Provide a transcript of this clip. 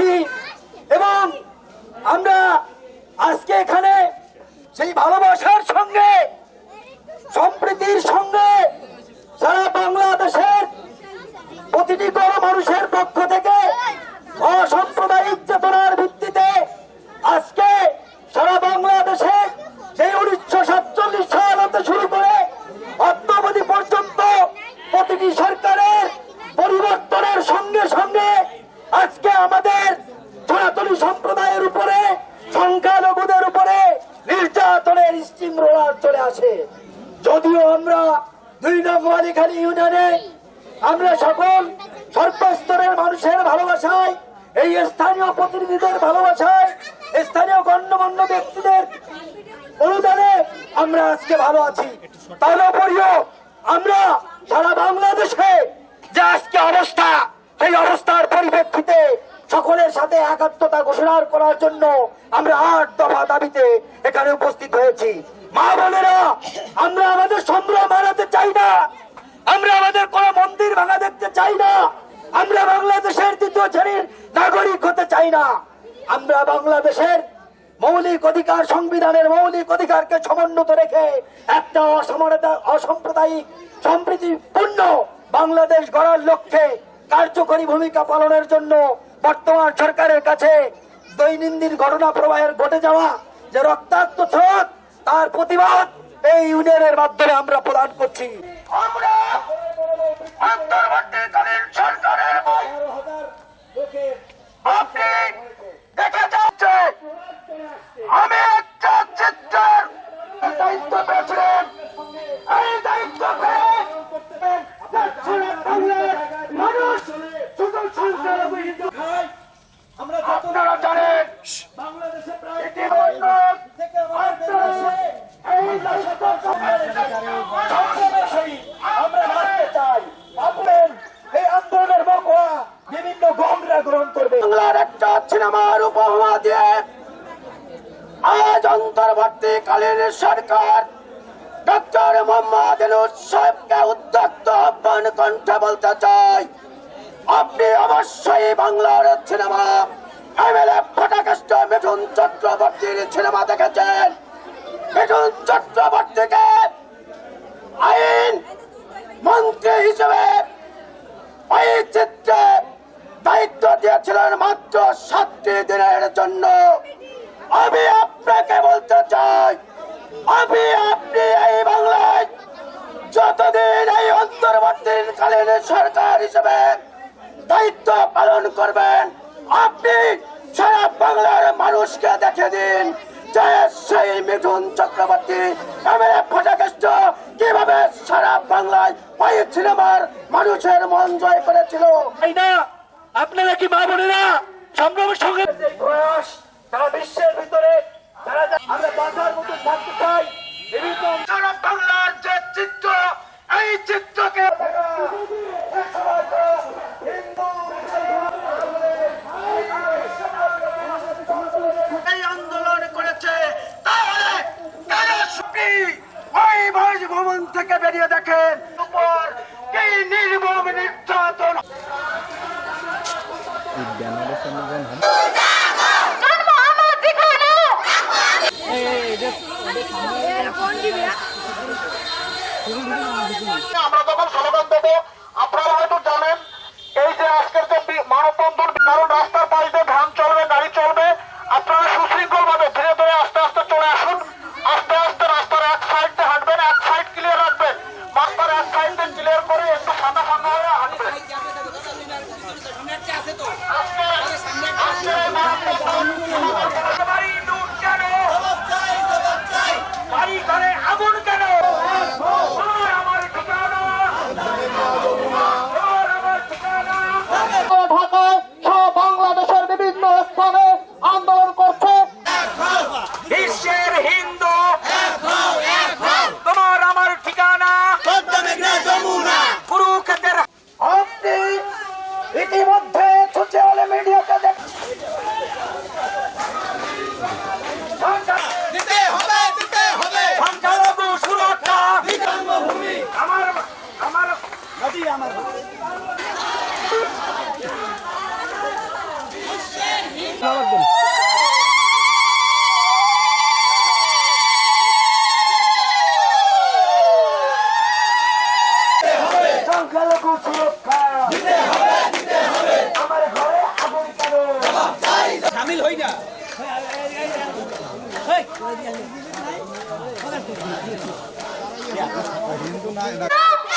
আছি এবং আমরা আজকে এখানে সেই ভালোবাসার সঙ্গে, সম্প্রীতির সঙ্গে সারা বাংলাদেশের প্রতিটি বড় মানুষের পক্ষ থেকে সনাতনী সম্প্রদায়ের উপরে, সংখ্যালঘুদের উপরে নির্যাতনের স্টিম রোলার চলে আসে। যদিও আমরা দুই নম্বরিখালী ইউনিয়নে, আমরা সকল সর্বস্তরের মানুষের ভালোবাসায়, এই স্থানীয় প্রতিনিধিদের ভালোবাসায়, স্থানীয় গণ্যমান্য ব্যক্তিদের অনুদানে আমরা আজকে ভালো আছি। তারপরেও আমরা সারা বাংলাদেশে যে আজকে অবস্থা, সেই অবস্থা সকলের সাথে একাত্মতা ঘোষণা করার জন্য আমরা আট দফা দাবিতে এখানে উপস্থিত হয়েছি। মা বোনেরা, আমরা আমাদের সম্ভ্রম হারাতে চাই না। আমরা আমাদের কোন মন্দির ভাঙা দেখতে চাই না। আমরা বাংলাদেশের দ্বিতীয় শ্রেণির নাগরিক হতে চাই না। আমরা বাংলাদেশের মৌলিক অধিকার সংবিধানের মৌলিক অধিকারকে সমুন্নত রেখে একটা অসমানতা অসাম্প্রদায়িক সম্প্রীতিপূর্ণ বাংলাদেশ গড়ার লক্ষ্যে কার্যকরী ভূমিকা পালনের জন্য বর্তমান সরকারের কাছে দৈনন্দিন ঘটনা প্রবাহের ঘটে যাওয়া যে রক্তাক্ত ছোট তার প্রতিবাদ এই ইউনিয়নের মাধ্যমে আমরা প্রদান করছি। আমরা অন্তর্বর্তীকালীন সরকারের আপনি দেখে যাচ্ছে আমি একটা চিত্রের দায়িত্ব পেয়েছিলেন এই দায়িত্ব পেয়ে দক্ষিণ বাংলার মানুষ শুধু সংখ্যালঘু হিন্দু খায় আপনারা জানেন বাংলাদেশে প্রায় ইতিমধ্যে আপনারা এই দশকের সংগ্রামে আমরা বাঁচতে চাই আপনার এই আন্দোলনের মকোয়া বিভিন্ন গমরা গ্রহণ করবে বাংলার সিনেমার উপমা দিয়ে আজ অন্তর্বর্তীকালীন সরকার ডক্টর মোহাম্মদ সাহেবকে উদ্যক্ত আহ্বান কণ্ঠে বলতে চাই, আপনি অবশ্যই বাংলার সিনেমা ফটাকষ্ট মিঠুন চক্রবর্তীর সিনেমা দেখেছেন। মিঠুন চক্রবর্তীকে আইন মন্ত্রী হিসেবে দায়িত্ব দিয়েছিলেন মাত্র সাতটি দিনের জন্য। আমি আপনাকে বলতে চাই, আমি আপনি এই বাংলায় যতদিন এই অন্তর্বর্তীকালীন সরকার হিসেবে দায়িত্ব পালন করবেন, আপনি সারা বাংলার মানুষকে দেখে দিন সেই মিঠুন চক্রবর্তী কীভাবে সারা বাংলায় ওই সিনেমার মানুষের মন জয় করেছিল। আপনারা কি মা বোনেরা? সম্ভ্রমের সঙ্গে প্রয়াস সারা বিশ্বের ভিতরে আমরা বাঁচার মতো থাকতে চাই বিভিন্ন বাংলার যে চিত্র এই চিত্রকে আন্দোলন করেছে তাহলে ওই ভবন থেকে বেরিয়ে দেখেন উপর কি নির্মম নির্যাতন আমরা যখন স্লোগান দেবো। আপনারা হয়তো জানেন, এই যে আজকের যে মানববন্ধন কারণ রাস্তার পাশ দিয়ে ধান চলবে, গাড়ি চলবে না